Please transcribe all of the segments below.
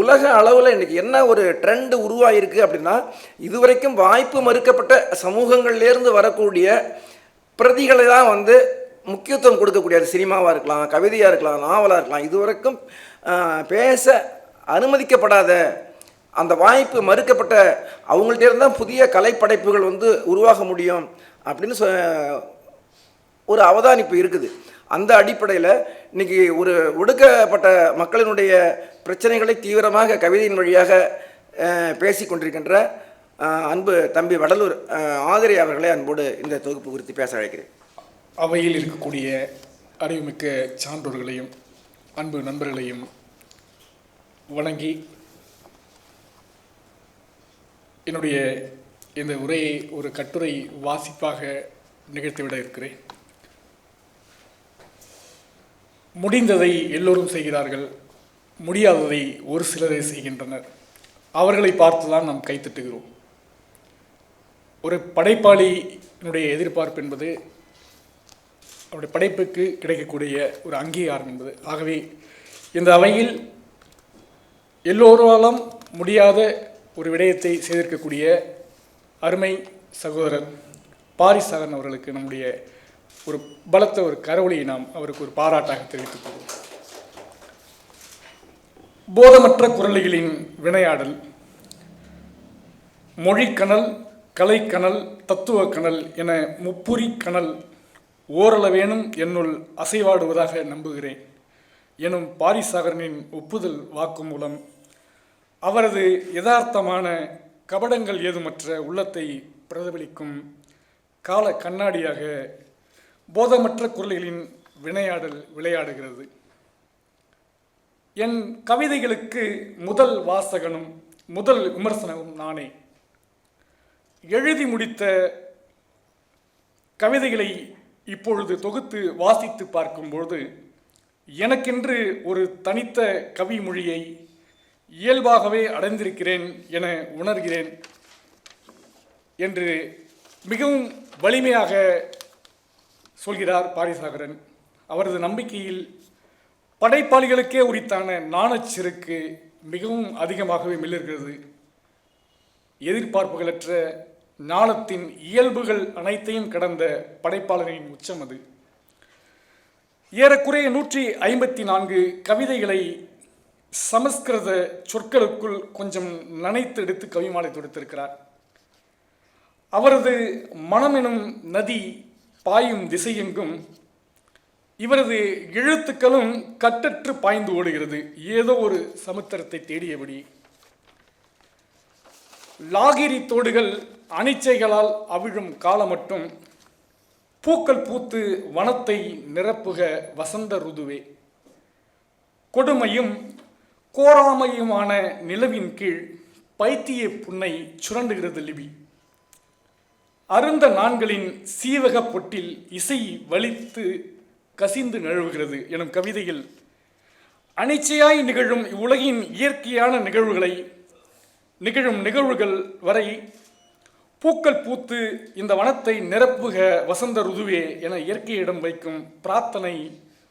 உலக அளவில் இன்றைக்கி என்ன ஒரு ட்ரெண்டு உருவாயிருக்கு அப்படின்னா இதுவரைக்கும் வாய்ப்பு மறுக்கப்பட்ட சமூகங்கள்லேருந்து வரக்கூடிய பிரதிகளை தான் வந்து முக்கியத்துவம் கொடுக்கக்கூடிய அது சினிமாவாக இருக்கலாம் கவிதையாக இருக்கலாம் நாவலாக இருக்கலாம். இதுவரைக்கும் பேச அனுமதிக்கப்படாத அந்த வாய்ப்பு மறுக்கப்பட்ட அவங்கள்ட்டேருந்து தான் புதிய கலைப்படைப்புகள் வந்து உருவாக முடியும் அப்படின்னு சொ ஒரு அவதானிப்பு இருக்குது. அந்த அடிப்படையில் இன்னைக்கு ஒரு ஒடுக்கப்பட்ட மக்களினுடைய பிரச்சனைகளை தீவிரமாக கவிதையின் வழியாக பேசி பேசிக் கொண்டிருக்கின்ற அன்பு தம்பி வடலூர் அஹ், ஆதிரை அவர்களை அன்போடு இந்த தொகுப்பு குறித்து பேச அழைக்கிறேன். அவையில் இருக்கக்கூடிய அறிவுமிக்க சான்றோர்களையும் அன்பு நண்பர்களையும் வணங்கி என்னுடைய இந்த உரையை ஒரு கட்டுரை வாசிப்பாக நிகழ்த்திவிட இருக்கிறேன். முடிந்ததை எல்லோரும் செய்கிறார்கள் முடியாததை ஒரு சிலரே செய்கின்றனர். அவர்களை பார்த்துதான் நாம் கைத்தட்டுகிறோம் ஒரு படைப்பாளியினுடைய எதிர்பார்ப்பு என்பது அவருடைய படைப்புக்கு கிடைக்கக்கூடிய ஒரு அங்கீகாரம் என்பது. ஆகவே இந்த அவையில் எல்லோராலும் முடியாத ஒரு விடயத்தை செய்திருக்கக்கூடிய அருமை சகோதரர் பாரிசாகன் அவர்களுக்கு நம்முடைய ஒரு பலத்த ஒரு கரவொலியை நாம் அவருக்கு ஒரு பாராட்டாக தெரிவித்துக் கொள்வோம் போதமற்ற குரலிகளின் வினையாடல் மொழிக்கணல் கலைக்கணல் தத்துவக்கணல் என முப்புரி கணல் ஓரளவேனும் என்னுள் அசைவாடுவதாக நம்புகிறேன் எனும் பாரிசாகரனின் ஒப்புதல் வாக்கு மூலம் அவரது யதார்த்தமான கபடங்கள் ஏதுமற்ற உள்ளத்தை பிரதிபலிக்கும் கால கண்ணாடியாக போதமற்ற குரல்களின் வினையாடல் விளையாடுகிறது. என் கவிதைகளுக்கு முதல் வாசகனும் முதல் விமர்சனமும் நானே. எழுதி முடித்த கவிதைகளை இப்பொழுது தொகுத்து வாசித்து பார்க்கும்பொழுது எனக்கென்று ஒரு தனித்த கவி மொழியை இயல்பாகவே அடைந்திருக்கிறேன் என உணர்கிறேன் என்று மிகவும் வலிமையாக சொல்கிறார் பாரிசாகரன். அவரது நம்பிக்கையில் படைப்பாளிகளுக்கே உரித்தான நாணச்சிறுக்கு மிகவும் அதிகமாகவே மிளர்கிறது எதிர்பார்ப்புகளற்ற ஞானத்தின் இயல்புகள் அனைத்தையும் கடந்த படைப்பாளர்களின் உச்சம் அது. ஏறக்குறைய நூற்றி ஐம்பத்தி நான்கு கவிதைகளை சமஸ்கிருத சொற்களுக்குள் கொஞ்சம் நனைத்து எடுத்து கவிமாலை தொடுத்திருக்கிறார். அவரது மனம் எனும் நதி பாயும் திசையெங்கும் இவரது எழுத்துக்களும் கட்டற்று பாய்ந்து ஓடுகிறது. ஏதோ ஒரு சமுத்திரத்தை தேடியபடி. லாகிரி தோடுகள் அனிச்சைகளால் அவிழும் காலமட்டும் பூக்கள் பூத்து வனத்தை நிரப்புக வசந்த ருதுவே. கொடுமையும் கோராமையுமான நிலவின் கீழ் பைத்திய புன்னை சுரண்டுகிறது லிபி. அருந்த நான்களின் சீவக பொட்டில் இசை வலித்து கசிந்து நழுவுகிறது எனும் கவிதையில் அனிச்சையாய் நிகழும் இவ்வுலகின் இயற்கையான நிகழ்வுகளை நிகழும் நிகழ்வுகள் வரை பூக்கள் பூத்து இந்த வனத்தை நிரப்புக வசந்த ருதுவே என இயற்கையிடம் வைக்கும் பிரார்த்தனை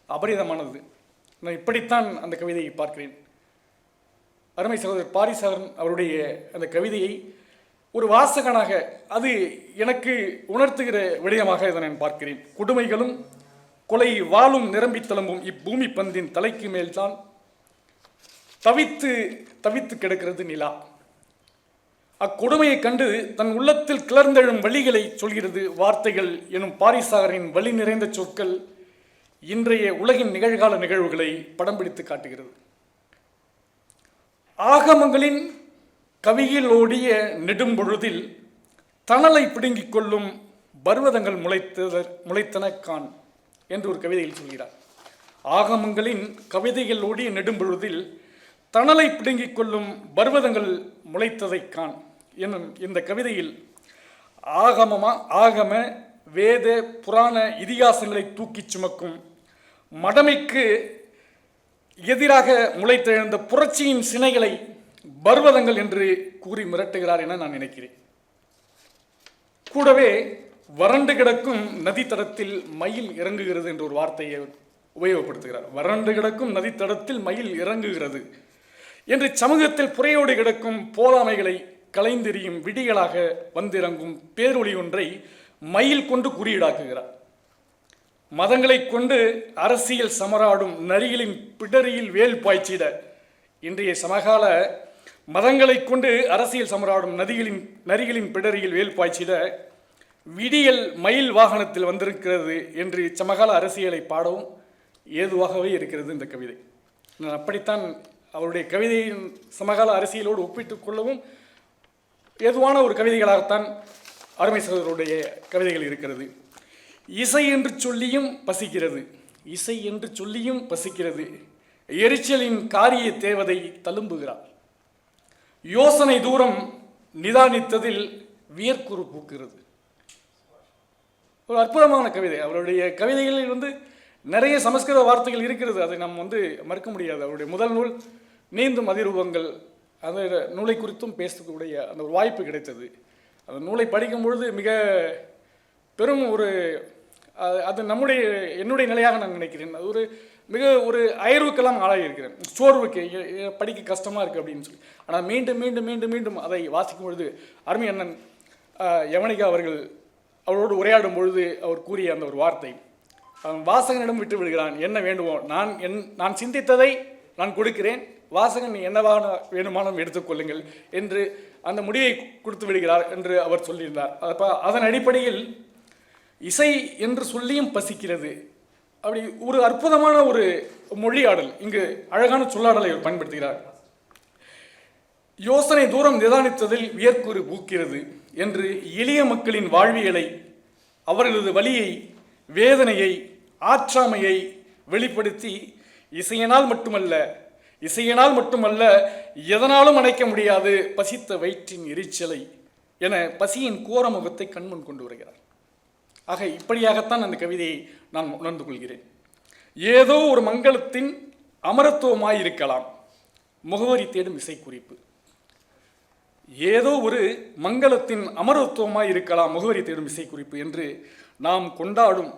அபரிதமானது. நான் இப்படித்தான் அந்த கவிதையை பார்க்கிறேன். அருமை சகோதரர் பாரிசாரன் அவருடைய அந்த கவிதையை ஒரு வாசகனாக அது எனக்கு உணர்த்துகிற விடயமாக இதை நான் பார்க்கிறேன். கொடுமைகளும் கொலை வாழும் நிரம்பி தளம்பும் இப்பூமி பந்தின் தலைக்கு மேல்தான் தவித்து தவித்து கிடக்கிறது நிலா. அக்கொடுமையைக் கண்டு தன் உள்ளத்தில் கிளர்ந்தெழும் வழிகளை சொல்கிறது வார்த்தைகள் எனும் பாரிசாகரின் வழி நிறைந்த சொற்கள் இன்றைய உலகின் நிகழ்கால நிகழ்வுகளை படம் பிடித்து காட்டுகிறது. ஆகமங்களின் கவியில் ஓடிய நெடும்பொழுதில் தணலை பிடுங்கிக் கொள்ளும் பர்வதங்கள் முளைத்ததர் முளைத்தன கான் என்று ஒரு கவிதையில் சொல்கிறார். ஆகமங்களின் கவிதைகள் ஓடிய நெடும்பொழுதில் தணலை பிடுங்கிக் கொள்ளும் பர்வதங்கள் முளைத்ததைக் கான் என்னும் இந்த கவிதையில் ஆகமமா ஆகம வேத புராண இதிகாசங்களை தூக்கிச் சுமக்கும் மடமைக்கு எதிராக முளைத்தெழுந்த புரட்சியின் சினைகளை பர்வதங்கள் என்று கூறி மிரட்டுகிறார் என நான் நினைக்கிறேன். கூடவே வறண்டு கிடக்கும் நதித்தடத்தில் மயில் இறங்குகிறது என்ற ஒரு வார்த்தையை உபயோகப்படுத்துகிறார். வறண்டு கிடக்கும் நதித்தடத்தில் மயில் இறங்குகிறது என்று சமூகத்தில் புறையோடு கிடக்கும் போதாமைகளை கலைந்தெறியும் விடிகளாக வந்திறங்கும் பேரொளி ஒன்றை மயில் கொண்டு குறியீடாக்குகிறார். மதங்களைக் கொண்டு அரசியல் சமராடும் நரிகளின் பிடரியில் வேல் பாய்ச்சிட இன்றைய சமகால மதங்களைக் கொண்டு அரசியல் சமராடும் நதிகளின் நரிகளின் பிடரியில் வேல் பாய்ச்சிட விடியல் மயில் வாகனத்தில் வந்திருக்கிறது என்று சமகால அரசியலை பாடவும் ஏதுவாகவே இருக்கிறது இந்த கவிதை. நான் அப்படித்தான் அவருடைய கவிதையின் சமகால அரசியலோடு ஒப்பிட்டுக் கொள்ளவும் ஏதுவான ஒரு கவிதைகளாகத்தான் அருமை சகோதரருடைய கவிதைகள் இருக்கிறது. இசை என்று சொல்லியும் பசிக்கிறது. இசை என்று சொல்லியும் பசிக்கிறது. எரிச்சலின் காரிய தேவதை தழும்புகிறார் யோசனை தூரம் நிதானித்ததில் வியர்க்குறு பூக்கிறது. ஒரு அற்புதமான கவிதை. அவருடைய கவிதைகளில் வந்து நிறைய சமஸ்கிருத வார்த்தைகள் இருக்கிறது. அதை நாம் வந்து மறுக்க முடியாது. அவருடைய முதல் நூல் நீந்தும் அதிரூபங்கள் அந்த நூலை குறித்தும் பேசக்கூடிய அந்த ஒரு வாய்ப்பு கிடைத்தது. அந்த நூலை படிக்கும் பொழுது மிக பெரும் ஒரு அது- அது நம்முடைய என்னுடைய நிலையாக நான் நினைக்கிறேன். அது ஒரு மிக ஒரு அயர்வுக்கெல்லாம் ஆளாகி இருக்கிறேன் சோர்வுக்கு படிக்க கஷ்டமாக இருக்குது அப்படின்னு சொல்லி. ஆனால் மீண்டும் மீண்டும் மீண்டும் மீண்டும் அதை வாசிக்கும் பொழுது அருமை அண்ணன் யவனிகா அவர்கள் அவரோடு உரையாடும் பொழுது அவர் கூறிய அந்த ஒரு வார்த்தை. அவன் வாசகனிடம் விட்டு விடுகிறான். என்ன வேண்டுமோ நான் என் நான் சிந்தித்ததை நான் கொடுக்கிறேன். வாசகன் என்னவாக என்னவான எடுத்துக்கொள்ளுங்கள் என்று அந்த முடிவை கொடுத்து விடுகிறார் என்று அவர் சொல்லியிருந்தார். அப்போ அதன் அடிப்படையில் இசை என்று சொல்லியும் பசிக்கிறது. அப்படி ஒரு அற்புதமான ஒரு மொழியாடல் இங்கு அழகான சொல்லாடலை அவர் பயன்படுத்துகிறார். யோசனை தூரம் நிதானித்ததில் வியர்க்குறு பூக்கிறது என்று எளிய மக்களின் வாழ்வியலை அவர்களது வலியை வேதனையை ஆற்றாமையை வெளிப்படுத்தி இசையினால் மட்டுமல்ல இசையினால் மட்டுமல்ல எதனாலும் அணைக்க முடியாது பசித்த வயிற்றின் எரிச்சலை என பசியின் கோர முகத்தை கண்முன் கொண்டு வருகிறார். ஆக இப்படியாகத்தான் அந்த கவிதையை நான் உணர்ந்து கொள்கிறேன். ஏதோ ஒரு மங்களத்தின் அமரத்துவமாய் இருக்கலாம் முகவரி தேடும் இசைக்குறிப்பு. ஏதோ ஒரு மங்களத்தின் அமரத்துவமாய் இருக்கலாம் முகவரி தேடும் இசைக்குறிப்பு என்று நாம் கொண்டாடும்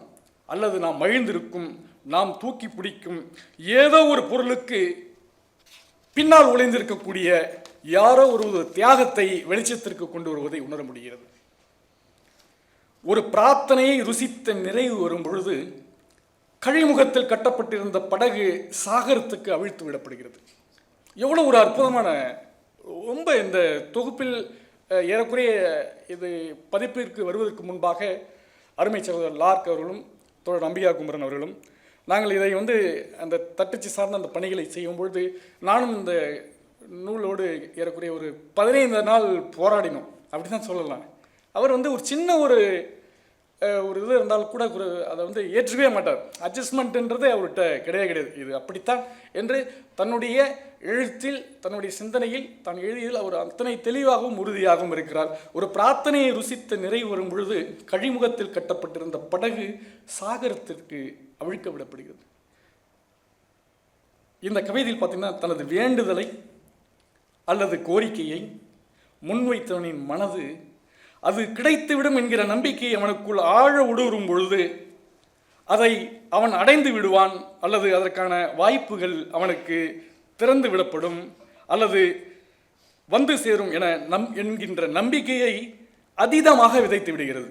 அல்லது நாம் மகிழ்ந்திருக்கும் நாம் தூக்கி பிடிக்கும் ஏதோ ஒரு பொருளுக்கு பின்னால் ஒளிந்திருக்கக்கூடிய யாரோ ஒரு தியாகத்தை வெளிச்சத்திற்கு கொண்டு வருவதை உணர முடிகிறது. ஒரு பிரார்த்தனையை ருசித்த நிறைவு வரும் பொழுது கழிமுகத்தில் கட்டப்பட்டிருந்த படகு சாகரத்துக்கு அவிழ்த்து விடப்படுகிறது. எவ்வளோ ஒரு அற்புதமான ரொம்ப இந்த தொகுப்பில் ஏறக்குறைய இது பதிப்பிற்கு வருவதற்கு முன்பாக அருமை சகோதரர் லார்க் அவர்களும் தோழர் அம்பிகா குமரன் அவர்களும் நாங்கள் இதை வந்து அந்த தட்டச்சு சார்ந்த அந்த பணிகளை செய்யும் பொழுது நானும் இந்த நூலோடு ஏறக்குறைய ஒரு பதினைந்து நாள் போராடினோம். அப்படி தான் சொல்லலாம். அவர் வந்து ஒரு சின்ன ஒரு ஒரு இது இருந்தால் கூட ஒரு அதை வந்து ஏற்றுக்கவே மாட்டார். அட்ஜஸ்ட்மெண்ட்டுன்றது அவர்கிட்ட கிடையவே கிடையாது. இது அப்படித்தான் என்று தன்னுடைய எழுத்தில் தன்னுடைய சிந்தனையில் தான் எழுதியதில் அவர் அத்தனை தெளிவாகவும் உறுதியாகவும் இருக்கிறார். ஒரு பிரார்த்தனையை ருசித்து நிறைவு வரும் பொழுது கழிமுகத்தில் கட்டப்பட்டிருந்த படகு சாகரத்திற்கு அவிழ்க்க விடப்படுகிறது. இந்த கவிதையில் பார்த்திங்கன்னா தனது வேண்டுதலை அல்லது கோரிக்கையை முன்வைத்தவனின் மனது அது கிடைத்துவிடும் என்கிற நம்பிக்கை அவனுக்குள் ஆழ ஊடுருவும் பொழுது அதை அவன் அடைந்து விடுவான் அல்லது அதற்கான வாய்ப்புகள் அவனுக்கு திறந்து விடப்படும் அல்லது வந்து சேரும் என நம் என்கின்ற நம்பிக்கையை அதீதமாக விதைத்து விடுகிறது.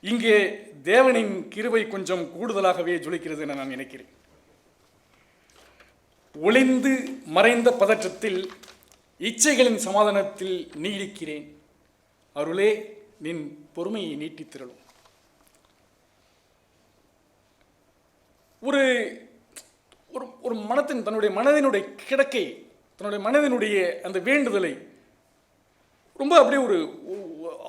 இங்கே தேவனின் கிருவை கொஞ்சம் கூடுதலாகவே ஜொலிக்கிறது என நான் நினைக்கிறேன். ஒளிந்து மறைந்த பதற்றத்தில் இச்சைகளின் சமாதானத்தில் நீடிக்கிறேன். அருளே நின் பொறுமையை நீட்டித் திரளும் ஒரு ஒரு ஒரு மனத்தின் தன்னுடைய மனதினுடைய கிடக்கை தன்னுடைய மனதினுடைய அந்த வேண்டுதலை ரொம்ப அப்படியே ஒரு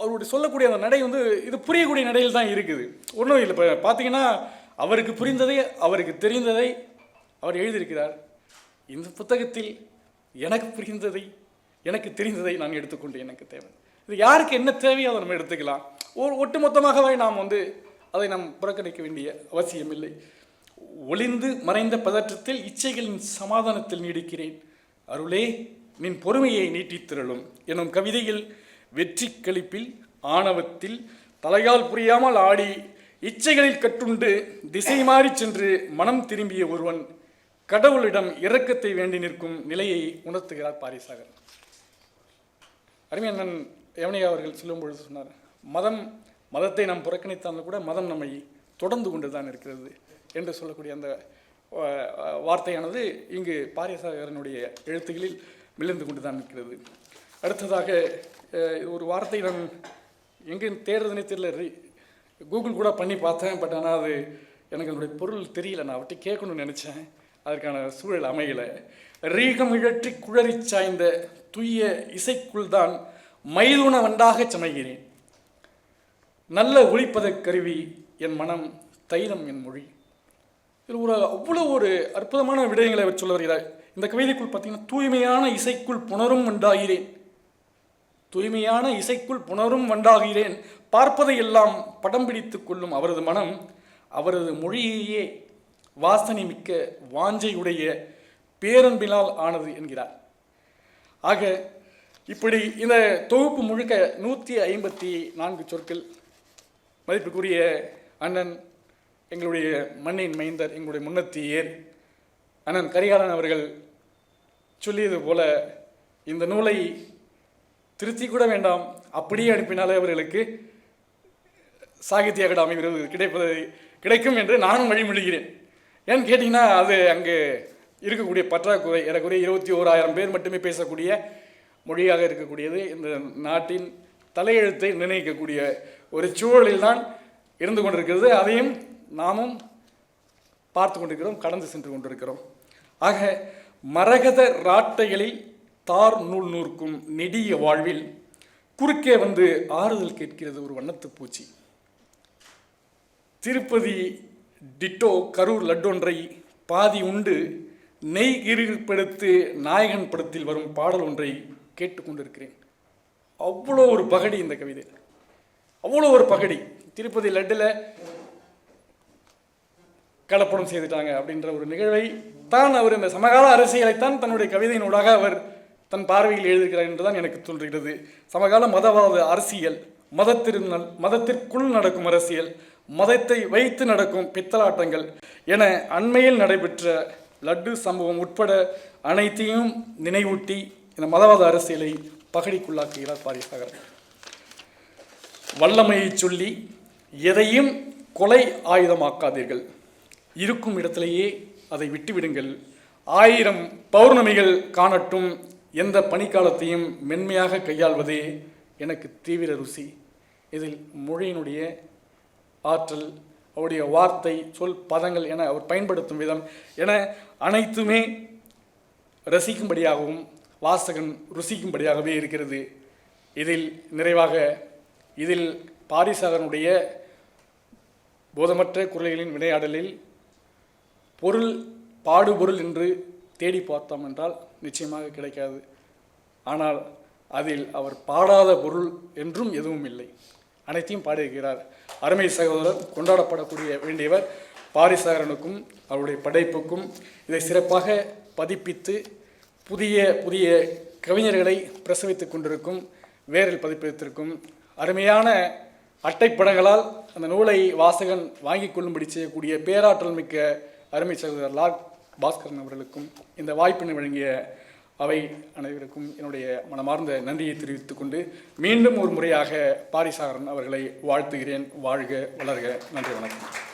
அவருடைய சொல்லக்கூடிய அந்த நடை வந்து இது புரியக்கூடிய நடையில் தான் இருக்குது. ஒன்றும் இல்லை இப்போ பார்த்தீங்கன்னா அவருக்கு புரிந்ததை அவருக்கு தெரிந்ததை அவர் எழுதியிருக்கிறார். இந்த புத்தகத்தில் எனக்கு புரிந்ததை எனக்கு தெரிந்ததை நான் எடுத்துக்கொண்டு எனக்கு தேவை. இது யாருக்கு என்ன தேவையோ அதை நம்ம எடுத்துக்கலாம். ஒரு ஒட்டுமொத்தமாகவே நாம் வந்து அதை நாம் புறக்கணிக்க வேண்டிய அவசியமில்லை ஒளிந்து மறைந்த பதற்றத்தில் இச்சைகளின் சமாதானத்தில் நீடிக்கிறேன். அருளே நின் பொறுமையை நீட்டித்திரளும். எனும் கவிதையில் வெற்றி களிப்பில் ஆணவத்தில் தலையால் புரியாமல் ஆடி இச்சைகளில் கட்டுண்டு திசை மாறி சென்று மனம் திரும்பிய ஒருவன் கடவுளிடம் இரக்கத்தை வேண்டி நிற்கும் நிலையை உணர்த்துகிறார் பாரிசாகர். அருமையண்ணன் யவனியா அவர்கள் சொல்லும் பொழுது சொன்னார் மதம் மதத்தை நாம் புறக்கணித்தாலும் கூட மதம் நம்மை தொடர்ந்து கொண்டு தான் இருக்கிறது என்று சொல்லக்கூடிய அந்த வார்த்தையானது இங்கு பாரியசாகரனுடைய எழுத்துகளில் மிளிர்ந்து கொண்டு தான் இருக்கிறது. அடுத்ததாக ஒரு வார்த்தை நான் எங்கே தேடுறதுனே தெரியல. கூகுள் கூட பண்ணி பார்த்தேன் பட் ஆனால் அது எனக்கு என்னுடைய பொருள் தெரியல. நான் அவர்கிட்ட கேட்கணும்னு நினச்சேன். அதற்கான சூழல் அமையலை. ரீகம் இழற்றி குழறி சாய்ந்த துய்ய இசைக்குள் தான் மைதுன வண்டாகச் சமைகிறேன். நல்ல ஒழிப்பதக் கருவி என் மனம் தைலம் என் மொழி. இதில் ஒரு அவ்வளோ ஒரு அற்புதமான விடயங்களை அவர் சொல்ல வருகிறார். இந்த கவிதைக்குள் பார்த்தீங்கன்னா தூய்மையான இசைக்குள் புணரும் உண்டாகிறேன் தூய்மையான இசைக்குள் புணரும் வண்டாகிறேன். பார்ப்பதை எல்லாம் படம் பிடித்து கொள்ளும் அவரது மனம் அவரது மொழியையே வாசனை மிக்க வாஞ்சையுடைய பேரன்பினால் ஆனது என்கிறார். ஆக இப்படி இந்த தொகுப்பு முழுக்க நூற்றி ஐம்பத்தி நான்கு சொற்கள் மதிப்புக்குரிய அண்ணன் எங்களுடைய மண்ணின் மைந்தர் எங்களுடைய முன்னத்தியர் அண்ணன் கரிகாலன் அவர்கள் சொல்லியது போல இந்த நூலை திருத்தி கூட வேண்டாம். அப்படியே அனுப்பினாலே அவர்களுக்கு சாகித்ய அகாடமி விருது கிடைப்பது கிடைக்கும் என்று நானும் வழிமொழிகிறேன் ஏன்னு கேட்டிங்கன்னா அது அங்கே இருக்கக்கூடிய பற்றாக்குறை ஏறக்குறைய இருபத்தி ஓராயிரம் பேர் மட்டுமே பேசக்கூடிய மொழியாக இருக்கக்கூடியது. இந்த நாட்டின் தலையெழுத்தை நிர்ணயிக்கக்கூடிய ஒரு சூழலில் தான் இருந்து கொண்டிருக்கிறது. அதையும் நாமும் பார்த்து கொண்டிருக்கிறோம் கடந்து சென்று கொண்டிருக்கிறோம். ஆக மரகத ராட்டைகளில் தார் நூல் நூற்கும் நெடிய வாழ்வில் குறுக்கே வந்து ஆறுதல் கேட்கிறது ஒரு வண்ணத்து பூச்சி. திருப்பதி டிட்டோ கரூர் லட்டொன்றை பாதி உண்டு நெய் இருப்படுத்து நாயகன் படத்தில் வரும் பாடல் ஒன்றை கேட்டுக்கொண்டிருக்கிறேன். அவ்வளோ ஒரு பகடி இந்த கவிதை. அவ்வளோ ஒரு பகடி. திருப்பதி லட்டில் கலப்படம் செய்துட்டாங்க அப்படின்ற ஒரு நிகழ்வை தான் அவர் இந்த சமகால அரசியலைத்தான் தன்னுடைய கவிதையினூடாக அவர் தன் பார்வையில் எழுதுகிறார் என்றுதான் எனக்கு தோன்றுகிறது. சமகால மதவாத அரசியல் மதத்திருநல் மதத்திற்குள் நடக்கும் அரசியல் மதத்தை வைத்து நடக்கும் பித்தலாட்டங்கள் என அண்மையில் நடைபெற்ற லட்டு சம்பவம் உட்பட அனைத்தையும் நினைவூட்டி என மதவாத அரசியலை பகடிக்குள்ளாக்குகிறார் பாரிசாகர் வல்லமையை சொல்லி எதையும் கொலை ஆயுதமாக்காதீர்கள். இருக்கும் இடத்திலேயே அதை விட்டுவிடுங்கள். ஆயிரம் பௌர்ணமிகள் காணட்டும். எந்த பனிக்காலத்தையும் மென்மையாக கையாள்வதே எனக்கு தீவிர ருசி. இதில் மொழியினுடைய ஆற்றல் அவருடைய வார்த்தை சொல் பதங்கள் என அவர் பயன்படுத்தும் விதம் என அனைத்துமே ரசிக்கும்படியாகவும் வாசகன் ருசிக்கும்படியாகவே இருக்கிறது. இதில் நிறைவாக இதில் பாரிசாதனுடைய போதமற்ற குரல்களின் விளையாடலில் பொருள் பாடுபொருள் என்று தேடி பார்த்தோம் என்றால் நிச்சயமாக கிடைக்காது. ஆனால் அதில் அவர் பாடாத பொருள் என்றும் எதுவும் இல்லை. அனைத்தையும் பாடியிருக்கிறார். அருமை சகோதரர் கொண்டாடப்படக்கூடிய வேண்டியவர் பாரிசாகரனுக்கும் அவருடைய படைப்புக்கும் இதை சிறப்பாக பதிப்பித்து புதிய புதிய கவிஞர்களை பிரசவித்துக் கொண்டிருக்கும் வேரில் பதிப்பித்திருக்கும் அருமையான அட்டைப்படங்களால் அந்த நூலை வாசகன் வாங்கிக் கொள்ளும்படி செய்யக்கூடிய பேராற்றல் மிக்க அருமை சகோதரர் லால் பாஸ்கரன் அவர்களுக்கும் இந்த வாய்ப்பினை வழங்கிய அவை அனைவருக்கும் என்னுடைய மனமார்ந்த நன்றியை தெரிவித்துக் கொண்டு மீண்டும் ஒரு முறையாக பாரிசாகரன் அவர்களை வாழ்த்துகிறேன். வாழ்க வளர்க. நன்றி வணக்கம்.